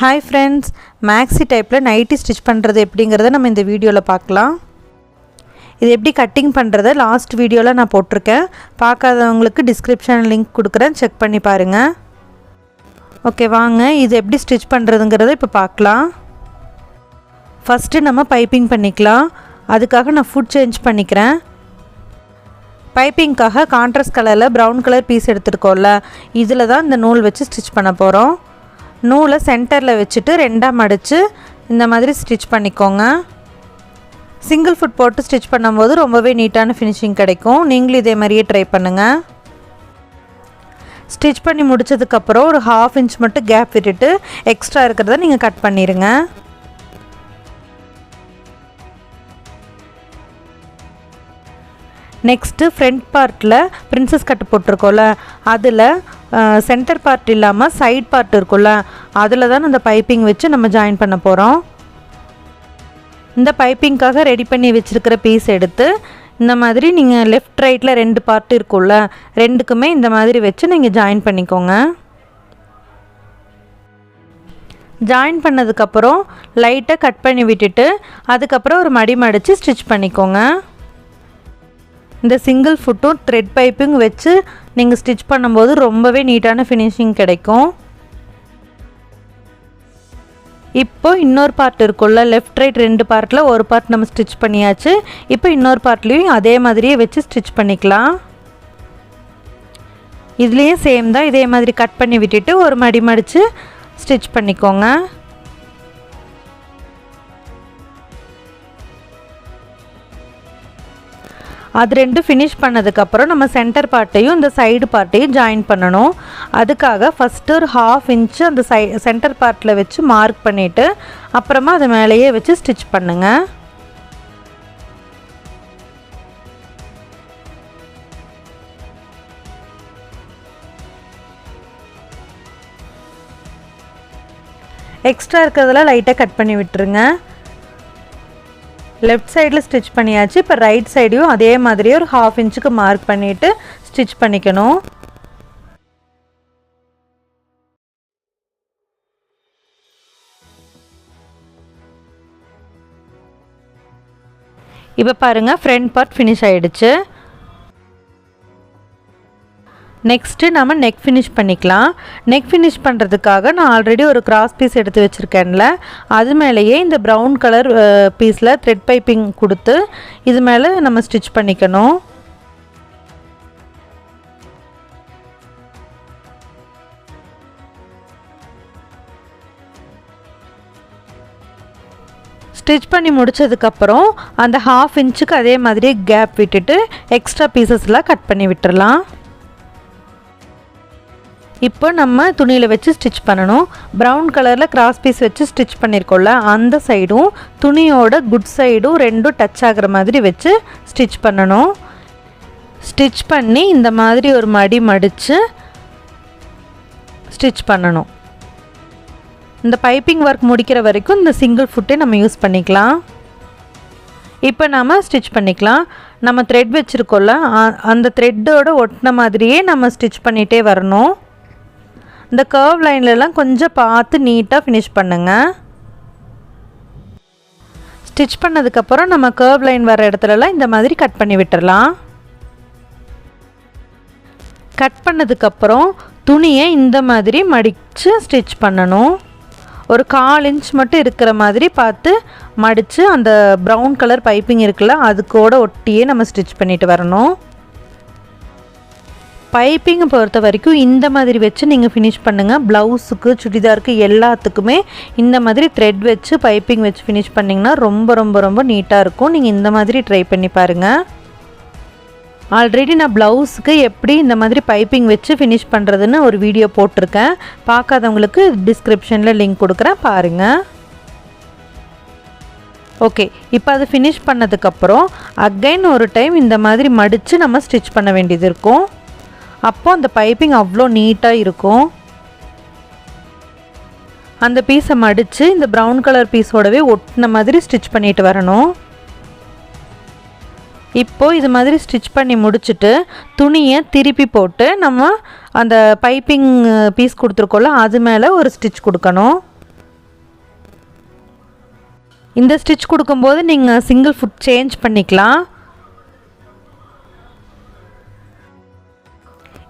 Hi friends maxi டைப்பில் nightie stitch பண்ணுறது எப்படிங்கிறத நம்ம இந்த வீடியோவில் பார்க்கலாம். இது எப்படி கட்டிங் பண்ணுறத லாஸ்ட் வீடியோவில் நான் போட்டிருக்கேன். பார்க்காதவங்களுக்கு டிஸ்கிரிப்ஷன் லிங்க் கொடுக்குறேன். செக் பண்ணி பாருங்கள் ஓகே வாங்க. இது எப்படி ஸ்டிச் பண்ணுறதுங்கிறத இப்போ பார்க்கலாம். ஃபஸ்ட்டு நம்ம பைப்பிங் பண்ணிக்கலாம். அதுக்காக நான் ஃபுட் சேஞ்ச் பண்ணிக்கிறேன். பைப்பிங்க்காக கான்ட்ராஸ்ட் கலரில் ப்ரௌன் கலர் பீஸ் எடுத்துருக்கோம்ல இதில் தான் இந்த நூல் வச்சு ஸ்டிச் பண்ண போகிறோம் நூலை சென்டரில் வச்சுட்டு ரெண்டாக மடித்து இந்த மாதிரி ஸ்டிச் பண்ணிக்கோங்க. சிங்கிள் ஃபுட் போட்டு ஸ்டிச் பண்ணும்போது ரொம்பவே நீட்டான ஃபினிஷிங் கிடைக்கும். நீங்களும் இதே மாதிரியே ட்ரை பண்ணுங்கள் ஸ்டிச் பண்ணி முடித்ததுக்கப்புறம் ஒரு ஹாஃப் இன்ச் மட்டும் கேப் விட்டுட்டு எக்ஸ்ட்ரா இருக்கிறத நீங்கள் கட் பண்ணிடுங்க நெக்ஸ்ட்டு ஃப்ரண்ட் பார்ட்டில் பிரின்சஸ் கட்டு போட்டிருக்கோம்ல அதில் சென்டர் பார்ட் இல்லாமல் சைட் பார்ட் இருக்கும்ல அதில் தான் அந்த பைப்பிங் வச்சு நம்ம ஜாயின் பண்ண போகிறோம் இந்த பைப்பிங்க்காக ரெடி பண்ணி வச்சுருக்கிற பீஸ் எடுத்து இந்த மாதிரி நீங்கள் லெஃப்ட் ரைட்டில் ரெண்டு பார்ட் இருக்கும்ல ரெண்டுக்குமே இந்த மாதிரி வச்சு நீங்கள் ஜாயின் பண்ணிக்கோங்க. ஜாயின் பண்ணதுக்கப்புறம் லைட்டாக கட் பண்ணி விட்டுட்டு அதுக்கப்புறம் ஒரு மடி மடித்து ஸ்டிச் பண்ணிக்கோங்க. இந்த சிங்கிள் ஃபுட்டும் த்ரெட் பைப்பிங் வச்சு நீங்கள் ஸ்டிச் பண்ணும்போது ரொம்பவே நீட்டான ஃபினிஷிங் கிடைக்கும். இப்போ இன்னொரு பார்ட் இருக்கும்ல லெஃப்ட் ரைட் ரெண்டு பார்ட்டில் ஒரு பார்ட் நம்ம ஸ்டிச் பண்ணியாச்சு. இப்போ இன்னொரு பார்ட்லேயும் அதே மாதிரியே வச்சு ஸ்டிச் பண்ணிக்கலாம். இதுலேயும் சேம் தான் இதே மாதிரி கட் பண்ணி விட்டுட்டு ஒரு மடி மடித்து ஸ்டிச் பண்ணிக்கோங்க. அது ரெண்டும் ஃபினிஷ் பண்ணதுக்கப்புறம் நம்ம சென்டர் பார்ட்டையும் இந்த சைடு பார்ட்டையும் ஜாயின் பண்ணணும். அதுக்காக ஃபஸ்ட்டு ஒரு ஹாஃப் இன்ச்சு அந்த சை சென்டர் பார்ட்டில் வச்சு மார்க் பண்ணிவிட்டு அப்புறமா அதை மேலேயே வச்சு ஸ்டிச் பண்ணுங்கள் எக்ஸ்ட்ரா இருக்கிறதெல்லாம் லைட்டாக கட் பண்ணி விட்டுருங்க. லெஃப்ட் சைடில் ஸ்டிச் பண்ணியாச்சு. இப்போ ரைட் சைடையும் அதே மாதிரியே ஒரு ஹாஃப் இன்ச்சுக்கு மார்க் பண்ணிவிட்டு ஸ்டிச் பண்ணிக்கணும். இப்போ பாருங்கள் ஃப்ரண்ட் பார்ட் ஃபினிஷ் ஆகிடுச்சு நெக்ஸ்ட்டு நம்ம நெக் ஃபினிஷ் பண்ணிக்கலாம். நெக் ஃபினிஷ் பண்ணுறதுக்காக நான் ஆல்ரெடி ஒரு கிராஸ் பீஸ் எடுத்து வச்சுருக்கேன்ல. அது மேலேயே இந்த ப்ரௌன் கலர் பீஸில் த்ரெட் பைப்பிங் கொடுத்து இது மேலே நம்ம ஸ்டிச் பண்ணிக்கணும். ஸ்டிச் பண்ணி முடித்ததுக்கப்புறம் அந்த ஹாஃப் இன்ச்சுக்கு அதே மாதிரி கேப் விட்டுட்டு எக்ஸ்ட்ரா பீசஸ்லாம் கட் பண்ணி விட்டுடலாம் இப்போ நம்ம துணியில் வச்சு ஸ்டிச் பண்ணணும். ப்ரௌன் கலரில் கிராஸ் பீஸ் வச்சு ஸ்டிச் பண்ணியிருக்கோம்ல அந்த சைடும் துணியோட குட் சைடும் ரெண்டும் டச் ஆகிற மாதிரி வச்சு ஸ்டிச் பண்ணணும். ஸ்டிச் பண்ணி இந்த மாதிரி ஒரு மடி மடித்து ஸ்டிச் பண்ணணும். இந்த பைப்பிங் ஒர்க் முடிக்கிற வரைக்கும் இந்த சிங்கிள் ஃபுட்டே நம்ம யூஸ் பண்ணிக்கலாம். இப்போ நாம் ஸ்டிச் பண்ணிக்கலாம். நம்ம த்ரெட் வச்சுருக்கோம்ல அந்த த்ரெட்டோட ஒட்டின மாதிரியே நம்ம ஸ்டிச் பண்ணிகிட்டே வரணும். இந்த கர்வ் லைன்லலாம் கொஞ்சம் பார்த்து நீட்டாக ஃபினிஷ் பண்ணுங்கள் ஸ்டிச் பண்ணதுக்கப்புறம் நம்ம கர்வ் லைன் வர இடத்துலலாம் இந்த மாதிரி கட் பண்ணி விட்டுறலாம். கட் பண்ணதுக்கப்புறம் துணியை இந்த மாதிரி மடித்து ஸ்டிச் பண்ணணும். ஒரு கால் இன்ச் மட்டும் இருக்கிற மாதிரி பார்த்து மடித்து அந்த ப்ரௌன் கலர் பைப்பிங் இருக்குல்ல அது கூட ஒட்டியே நம்ம ஸ்டிச் பண்ணிட்டு வரணும். பைப்பிங்கை பொறுத்த வரைக்கும் இந்த மாதிரி வச்சு நீங்கள் ஃபினிஷ் பண்ணுங்கள் ப்ளவுஸுக்கு சுடிதாருக்கு எல்லாத்துக்குமே இந்த மாதிரி த்ரெட் வச்சு பைப்பிங் வச்சு ஃபினிஷ் பண்ணிங்கன்னா ரொம்ப ரொம்ப ரொம்ப நீட்டாக இருக்கும். நீங்கள் இந்த மாதிரி ட்ரை பண்ணி பாருங்கள் ஆல்ரெடி நான் ப்ளவுஸுக்கு எப்படி இந்த மாதிரி பைப்பிங் வச்சு ஃபினிஷ் பண்ணுறதுன்னு ஒரு வீடியோ போட்டிருக்கேன். பார்க்காதவங்களுக்கு டிஸ்கிரிப்ஷனில் லிங்க் கொடுக்குறேன். பாருங்கள் ஓகே இப்போ அது ஃபினிஷ் பண்ணதுக்கப்புறம் அகைன் ஒரு டைம் இந்த மாதிரி மடித்து நம்ம ஸ்டிச் பண்ண வேண்டியது இருக்கும். அப்போ அந்த பைப்பிங் அவ்வளோ நீட்டாக இருக்கும். அந்த பீஸை மடித்து இந்த ப்ரௌன் கலர் பீஸோடவே ஒட்டின மாதிரி ஸ்டிச் பண்ணிட்டு வரணும். இப்போது இது மாதிரி ஸ்டிச் பண்ணி முடிச்சுட்டு துணியை திருப்பி போட்டு நம்ம அந்த பைப்பிங் பீஸ் கொடுத்துருக்கோம்ல அது மேலே ஒரு ஸ்டிச் கொடுக்கணும். இந்த ஸ்டிச் கொடுக்கும்போது நீங்கள் சிங்கிள் ஃபுட் சேஞ்ச் பண்ணிக்கலாம்.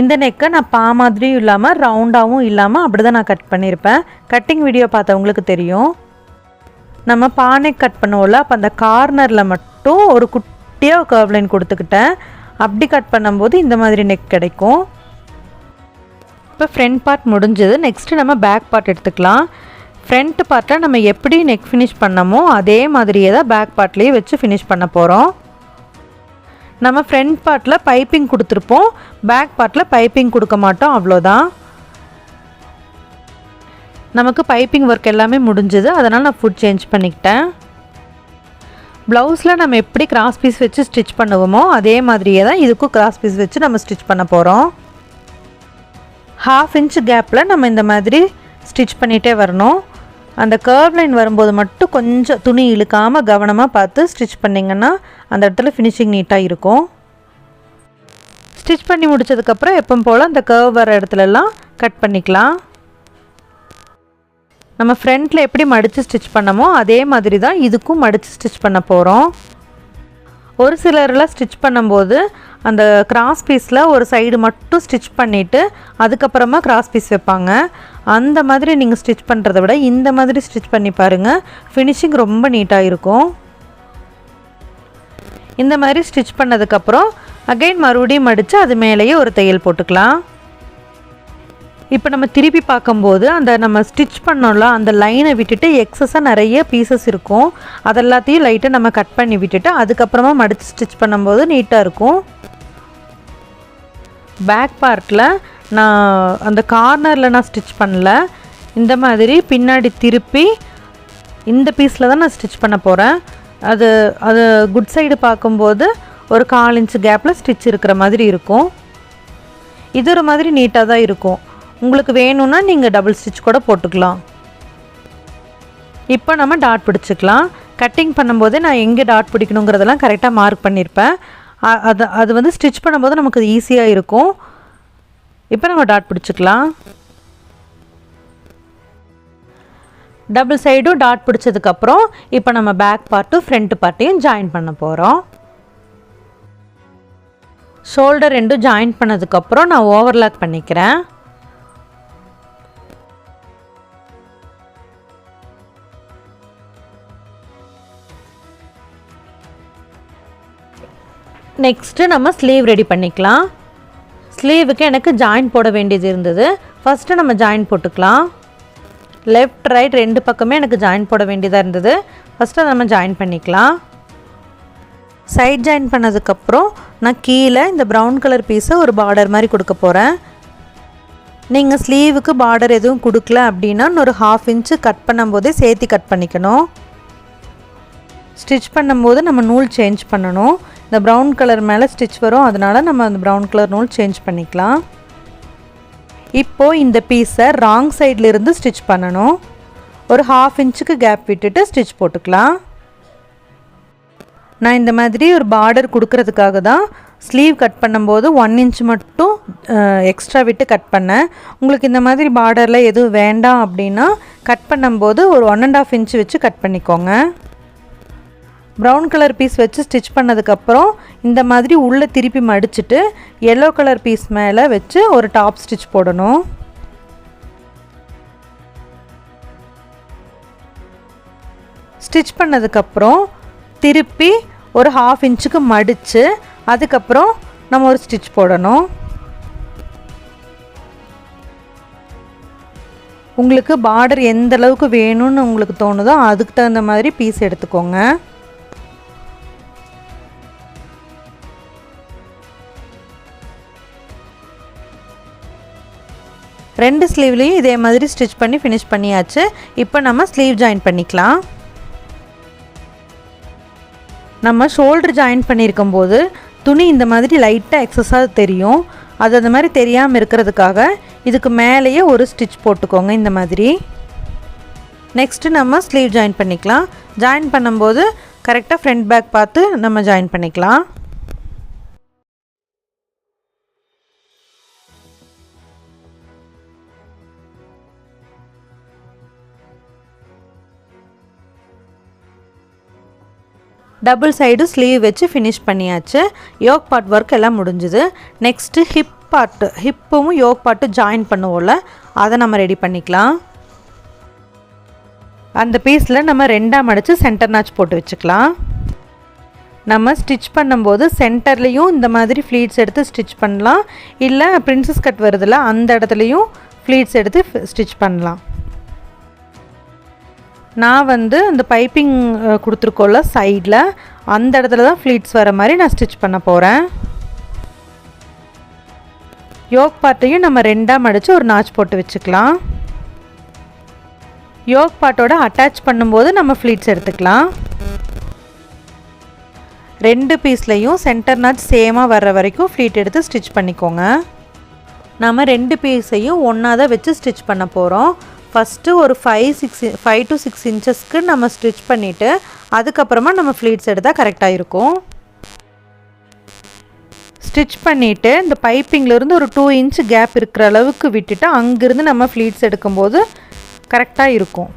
இந்த நெக்கை நான் பா மாதிரியும் இல்லாமல் ரவுண்டாகவும் இல்லாமல் அப்படி தான் நான் கட் பண்ணியிருப்பேன் கட்டிங் வீடியோ பார்த்தவங்களுக்கு தெரியும். நம்ம பானை கட் பண்ணுவோம்ல அப்போ அந்த கார்னரில் மட்டும் ஒரு குட்டியாக கர்வ்லைன் கொடுத்துக்கிட்டேன். அப்படி கட் பண்ணும்போது இந்த மாதிரி நெக் கிடைக்கும். இப்போ ஃப்ரண்ட் பார்ட் முடிஞ்சது. நெக்ஸ்ட்டு நம்ம பேக் பார்ட் எடுத்துக்கலாம். ஃப்ரண்ட் பார்ட்டை நம்ம எப்படி நெக் ஃபினிஷ் பண்ணமோ அதே மாதிரியே தான் பேக் பார்ட்லேயே வச்சு ஃபினிஷ் பண்ண போகிறோம் நம்ம ஃப்ரண்ட் பார்ட்டில் பைப்பிங் கொடுத்துருப்போம். பேக் பார்ட்டில் பைப்பிங் கொடுக்க மாட்டோம். அவ்வளோதான். நமக்கு பைப்பிங் ஒர்க் எல்லாமே முடிஞ்சது. அதனால் நான் ஃபுட் சேஞ்ச் பண்ணிக்கிட்டேன். ப்ளவுஸில் நம்ம எப்படி கிராஸ் பீஸ் வச்சு ஸ்டிச் பண்ணுவோமோ அதே மாதிரியே தான் இதுக்கும் கிராஸ் பீஸ் வச்சு நம்ம ஸ்டிச் பண்ண போகிறோம் ஹாஃப் இன்ச் கேப்பில் நம்ம இந்த மாதிரி ஸ்டிச் பண்ணிகிட்டே வரணும். அந்த கர்வ் லைன் வரும்போது மட்டும் கொஞ்சம் துணி இழுக்காமல் கவனமாக பார்த்து ஸ்டிச் பண்ணிங்கன்னா அந்த இடத்துல ஃபினிஷிங் நீட்டாக இருக்கும். ஸ்டிச் பண்ணி முடிச்சதுக்கப்புறம் எப்பவும் போல் அந்த கர்வ் வர இடத்துலலாம் கட் பண்ணிக்கலாம். நம்ம ஃப்ரண்ட்டில் எப்படி மடித்து ஸ்டிச் பண்ணமோ அதே மாதிரி தான் இதுக்கும் மடித்து ஸ்டிச் பண்ண போகிறோம் ஒரு சிலர்லாம் ஸ்டிச் பண்ணும்போது அந்த கிராஸ் பீஸில் ஒரு சைடு மட்டும் ஸ்டிச் பண்ணிவிட்டு அதுக்கப்புறமா கிராஸ் பீஸ் வைப்பாங்க. அந்த மாதிரி நீங்கள் ஸ்டிச் பண்ணுறத விட இந்த மாதிரி ஸ்டிச் பண்ணி பாருங்கள் ஃபினிஷிங் ரொம்ப நீட்டாக இருக்கும். இந்த மாதிரி ஸ்டிச் பண்ணதுக்கப்புறம் அகைன் மறுபடியும் மடித்து அது மேலேயே ஒரு தையல் போட்டுக்கலாம். இப்போ நம்ம திருப்பி பார்க்கும்போது அந்த நம்ம ஸ்டிச் பண்ணோம்ல அந்த லைனை விட்டுட்டு எக்ஸஸாக நிறைய பீசஸ் இருக்கும். அதெல்லாத்தையும் லைட்டாக நம்ம கட் பண்ணி விட்டுட்டு அதுக்கப்புறமா மடித்து ஸ்டிச் பண்ணும்போது நீட்டாக இருக்கும். பேக் பார்ட்டில் நான் அந்த கார்னரில் நான் ஸ்டிச் பண்ணல. இந்த மாதிரி பின்னாடி திருப்பி இந்த பீஸில் தான் நான் ஸ்டிச் பண்ண போகிறேன் அது அது குட் சைடு பார்க்கும்போது ஒரு கால் இன்ச்சு கேப்பில் ஸ்டிச் இருக்கிற மாதிரி இருக்கும். இது ஒரு மாதிரி நீட்டாக தான் இருக்கும். உங்களுக்கு வேணும்னா நீங்கள் டபுள் ஸ்டிச் கூட போட்டுக்கலாம். இப்போ நம்ம டாட் பிடிச்சிக்கலாம். கட்டிங் பண்ணும்போது நான் எங்கே டாட் பிடிக்கணுங்கிறதெல்லாம் கரெக்டாக மார்க் பண்ணியிருப்பேன் அது அது வந்து ஸ்டிச் பண்ணும்போது நமக்கு ஈஸியாக இருக்கும். இப்போ நம்ம டாட் பிடிச்சிக்கலாம். டபுள் சைடும் டாட் பிடிச்சதுக்கப்புறம் இப்போ நம்ம பேக் பார்ட்டும் ஃப்ரண்ட் பார்ட்டையும் ஜாயின் பண்ண போகிறோம் ஷோல்டர் ரெண்டும் ஜாயின் பண்ணதுக்கப்புறம் நான் ஓவர்லாக் பண்ணிக்கிறேன். நெக்ஸ்ட்டு நம்ம ஸ்லீவ் ரெடி பண்ணிக்கலாம். ஸ்லீவுக்கு எனக்கு ஜாயின் போட வேண்டியது இருந்தது. ஃபஸ்ட்டு நம்ம ஜாயின் போட்டுக்கலாம். லெஃப்ட் ரைட் ரெண்டு பக்கமே எனக்கு ஜாயின் போட வேண்டியதாக இருந்தது. ஃபஸ்ட்டு நம்ம ஜாயின் பண்ணிக்கலாம். சைட் ஜாயின் பண்ணதுக்கப்புறம் நான் கீழே இந்த ப்ரௌன் கலர் பீஸை ஒரு பார்டர் மாதிரி கொடுக்க போகிறேன் நீங்கள் ஸ்லீவுக்கு பார்டர் எதுவும் கொடுக்கல அப்படின்னா ஒரு ஹாஃப் இன்ச்சு கட் பண்ணும்போதே சேர்த்து கட் பண்ணிக்கணும். ஸ்டிச் பண்ணும்போது நம்ம நூல் சேஞ்ச் பண்ணணும். இந்த ப்ரௌன் கலர் மேலே ஸ்டிச் வரும். அதனால் நம்ம அந்த ப்ரௌன் கலர் நூல் சேஞ்ச் பண்ணிக்கலாம். இப்போது இந்த பீஸை ராங் சைட்லேருந்து ஸ்டிச் பண்ணணும். ஒரு ஹாஃப் இன்ச்சுக்கு கேப் விட்டுட்டு ஸ்டிச் போட்டுக்கலாம். நான் இந்த மாதிரி ஒரு பார்டர் கொடுக்கறதுக்காக தான் ஸ்லீவ் கட் பண்ணும்போது ஒன் இன்ச் மட்டும் எக்ஸ்ட்ரா விட்டு கட் பண்ணேன். உங்களுக்கு இந்த மாதிரி பார்டரில் எதுவும் வேண்டாம் அப்படின்னா கட் பண்ணும்போது ஒரு ஒன் அண்ட் ஆஃப் இன்ச் வச்சு கட் பண்ணிக்கோங்க. ப்ரௌன் கலர் பீஸ் வச்சு ஸ்டிச் பண்ணதுக்கப்புறம் இந்த மாதிரி உள்ளே திருப்பி மடிச்சுட்டு எல்லோ கலர் பீஸ் மேலே வச்சு ஒரு டாப் ஸ்டிச் போடணும். ஸ்டிச் பண்ணதுக்கப்புறம் திருப்பி ஒரு ஹாஃப் இன்ச்சுக்கு மடித்து அதுக்கப்புறம் நம்ம ஒரு ஸ்டிச் போடணும். உங்களுக்கு பார்டர் எந்த அளவுக்கு வேணும்னு உங்களுக்கு தோணுதோ அதுக்கு தகுந்த மாதிரி பீஸ் எடுத்துக்கோங்க. ரெண்டு ஸ்லீவ்லேயும் இதே மாதிரி ஸ்டிச் பண்ணி ஃபினிஷ் பண்ணியாச்சு. இப்போ நம்ம ஸ்லீவ் ஜாயின் பண்ணிக்கலாம். நம்ம ஷோல்டர் ஜாயின் பண்ணியிருக்கும் போது துணி இந்த மாதிரி லைட்டாக எக்ஸஸாக தெரியும். அது அந்த மாதிரி தெரியாமல் இருக்கிறதுக்காக இதுக்கு மேலேயே ஒரு ஸ்டிச் போட்டுக்கோங்க இந்த மாதிரி. நெக்ஸ்ட்டு நம்ம ஸ்லீவ் ஜாயின் பண்ணிக்கலாம். ஜாயின் பண்ணும்போது கரெக்டாக ஃப்ரண்ட் பேக் பார்த்து நம்ம ஜாயின் பண்ணிக்கலாம். டபுள் சைடு ஸ்லீவ் வச்சு ஃபினிஷ் பண்ணியாச்சு. யோக் பார்ட் ஒர்க் எல்லாம் முடிஞ்சுது. நெக்ஸ்ட்டு ஹிப் பார்ட்டு ஹிப்பும் யோக் பார்ட்டு ஜாயின் பண்ணுவோம்ல அதை நம்ம ரெடி பண்ணிக்கலாம். அந்த பீஸில் நம்ம ரெண்டாக மடித்து சென்டர் நாச் போட்டு வச்சுக்கலாம். நம்ம ஸ்டிச் பண்ணும்போது சென்டர்லேயும் இந்த மாதிரி ஃப்ளீட்ஸ் எடுத்து ஸ்டிச் பண்ணலாம். இல்லை பிரின்சஸ் கட் வருதில்ல அந்த இடத்துலையும் ஃப்ளீட்ஸ் எடுத்து ஸ்டிச் பண்ணலாம். நான் வந்து அந்த பைப்பிங் கொடுத்துருக்கோல்ல சைடில் அந்த இடத்துல தான் ஃப்ளீட்ஸ் வர மாதிரி நான் ஸ்டிச் பண்ண போகிறேன் யோக் பார்ட்டையும் நம்ம ரெண்டாக மடித்து ஒரு நாச் போட்டு வச்சுக்கலாம். யோக் பார்ட்டோட அட்டாச் பண்ணும்போது நம்ம ஃப்ளீட்ஸ் எடுத்துக்கலாம். ரெண்டு பீஸ்லையும் சென்டர் நாச் சேமாக வர்ற வரைக்கும் ஃப்ளீட் எடுத்து ஸ்டிச் பண்ணிக்கோங்க. நம்ம ரெண்டு பீஸையும் ஒன்றா தான் வச்சு ஸ்டிச் பண்ண போகிறோம் ஃபஸ்ட்டு ஒரு five six five to six இன்ச்சஸ்க்கு நம்ம ஸ்டிச் பண்ணிவிட்டு அதுக்கப்புறமா நம்ம ஃப்ளீட்ஸ் எடுத்தால் கரெக்டாக இருக்கும் ஸ்டிச் பண்ணிவிட்டு இந்த பைப்பிங்லேருந்து ஒரு டூ இன்ச் கேப் இருக்கிற அளவுக்கு விட்டுட்டு அங்கேருந்து நம்ம ஃப்ளீட்ஸ் எடுக்கும்போது கரெக்டாக இருக்கும்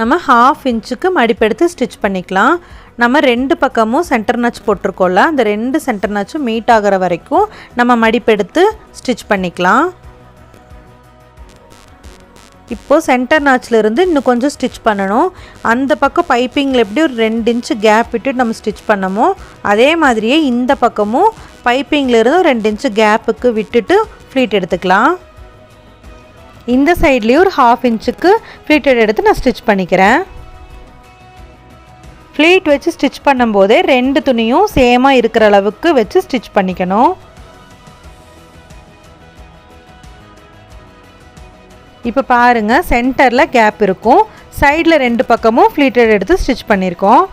நம்ம ஹாஃப் இன்ச்சுக்கு மடிப்பெடுத்து ஸ்டிச் பண்ணிக்கலாம். நம்ம ரெண்டு பக்கமும் சென்டர் நச் போட்டிருக்கோம்ல அந்த ரெண்டு சென்டர் நச்சும் மீட் ஆகிற வரைக்கும் நம்ம மடிப்பெடுத்து ஸ்டிச் பண்ணிக்கலாம். இப்போது சென்டர் நாச்சில் இன்னும் கொஞ்சம் ஸ்டிச் பண்ணணும். அந்த பக்கம் பைப்பிங்கில் எப்படி ஒரு ரெண்டு இன்ச்சு கேப் விட்டு நம்ம ஸ்டிச் பண்ணமோ அதே மாதிரியே இந்த பக்கமும் பைப்பிங்கில் ரெண்டு இன்ச்சு கேப்புக்கு விட்டுட்டு ஃப்ளீட் எடுத்துக்கலாம். இந்த சைட்லேயும் ஒரு ஹாஃப் இன்ச்சுக்கு ஃப்ளீட்டட் எடுத்து நான் ஸ்டிச் பண்ணிக்கிறேன். ஃப்ளீட் வச்சு ஸ்டிச் பண்ணும்போதே ரெண்டு துணியும் சேமாக இருக்கிற அளவுக்கு வச்சு ஸ்டிச் பண்ணிக்கணும். இப்போ பாருங்கள் சென்டரில் கேப் இருக்கும். சைடில் ரெண்டு பக்கமும் ஃப்ளீட்டட் எடுத்து ஸ்டிச் பண்ணியிருக்கோம்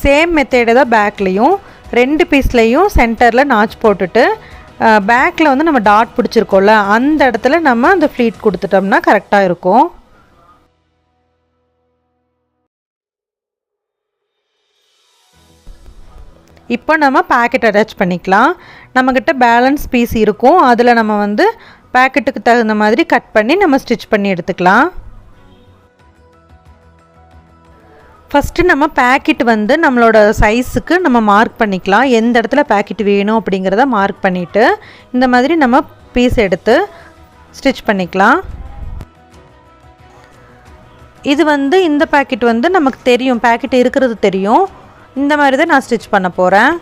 சேம் மெத்தேடை தான் பேக்லேயும் ரெண்டு பீஸ்லேயும் சென்டரில் நாச் போட்டுட்டு பேக்கில் வந்து நம்ம டாட் பிடிச்சிருக்கோம்ல அந்த இடத்துல நம்ம அந்த ஃப்ளீட் கொடுத்துட்டோம்னா கரெக்டாக இருக்கும். இப்போ நம்ம பேக்கெட் அட்டாச் பண்ணிக்கலாம். நம்மக்கிட்ட பேலன்ஸ் பீஸ் இருக்கும். அதில் நம்ம வந்து பேக்கெட்டுக்கு தகுந்த மாதிரி கட் பண்ணி நம்ம ஸ்டிச் பண்ணி எடுத்துக்கலாம். ஃபஸ்ட்டு நம்ம பேக்கெட் வந்து நம்மளோட சைஸுக்கு நம்ம மார்க் பண்ணிக்கலாம். எந்த இடத்துல பேக்கெட் வேணும் அப்படிங்கிறத மார்க் பண்ணிவிட்டு இந்த மாதிரி நம்ம பீஸ் எடுத்து ஸ்டிச் பண்ணிக்கலாம். இது வந்து இந்த பேக்கெட் வந்து நமக்கு தெரியும். பேக்கெட் இருக்கிறது தெரியும். இந்த மாதிரி தான் நான் ஸ்டிச் பண்ண போகிறேன்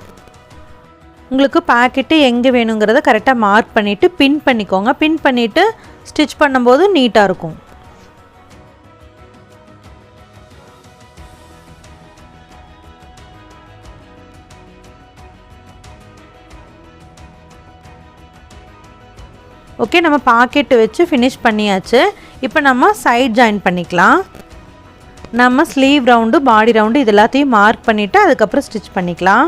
உங்களுக்கு பாக்கெட்டு எங்கே வேணுங்கிறத கரெக்டாக மார்க் பண்ணிவிட்டு பின் பண்ணிக்கோங்க. பின் பண்ணிவிட்டு ஸ்டிச் பண்ணும்போது நீட்டாக இருக்கும். ஓகே நம்ம பாக்கெட்டு வச்சு ஃபினிஷ் பண்ணியாச்சு. இப்போ நம்ம சைட் ஜாயின் பண்ணிக்கலாம். நம்ம ஸ்லீவ் ரவுண்டு பாடி ரவுண்டு இது எல்லாத்தையும் மார்க் பண்ணிவிட்டு அதுக்கப்புறம் ஸ்டிச் பண்ணிக்கலாம்.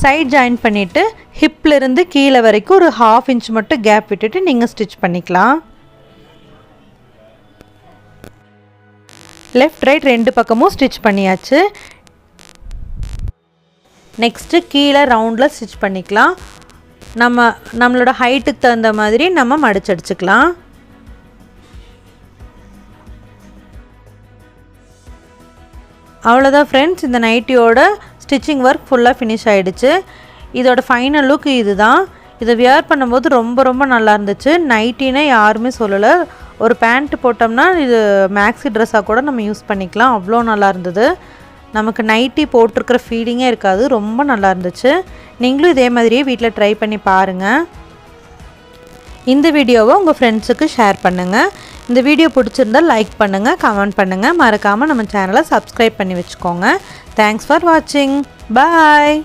சைட் ஜாயின் பண்ணிவிட்டு ஹிப்லேருந்து கீழே வரைக்கும் ஒரு ஹாஃப் இன்ச் மட்டும் கேப் விட்டுட்டு நீங்கள் ஸ்டிச் பண்ணிக்கலாம். லெஃப்ட் ரைட் ரெண்டு பக்கமும் ஸ்டிச் பண்ணியாச்சு. நெக்ஸ்ட்டு கீழே ரவுண்டில் ஸ்டிச் பண்ணிக்கலாம். நம்ம நம்மளோட ஹைட்டுக்கு தகுந்த மாதிரி நம்ம மடிச்சடிச்சுக்கலாம் அவ்வளோதான் ஃப்ரெண்ட்ஸ் இந்த நைட்டியோட ஸ்டிச்சிங் ஒர்க் ஃபுல்லாக ஃபினிஷ் ஆகிடுச்சு இதோட ஃபைனல் லுக் இது தான் இதை வியர் பண்ணும்போது ரொம்ப ரொம்ப நல்லா இருந்துச்சு. நைட்டினே யாருமே சொல்லலை. ஒரு பேண்ட்டு போட்டோம்னா இது மேக்ஸி ட்ரெஸ்ஸாக கூட நம்ம யூஸ் பண்ணிக்கலாம். அவ்வளோ நல்லா இருந்தது. நமக்கு நைட்டி போட்டிருக்கிற ஃபீலிங்கே இருக்காது. ரொம்ப நல்லா இருந்துச்சு. நீங்களும் இதே மாதிரியே வீட்டில் ட்ரை பண்ணி பாருங்கள் இந்த வீடியோவை உங்கள் ஃப்ரெண்ட்ஸுக்கு ஷேர் பண்ணுங்கள் இந்த வீடியோ பிடிச்சிருந்தால் லைக் பண்ணுங்கள் கமெண்ட் பண்ணுங்கள் மறக்காமல் நம்ம சேனலை சப்ஸ்கிரைப் பண்ணி வச்சுக்கோங்க. தேங்க்ஸ் ஃபார் வாட்சிங் பாய்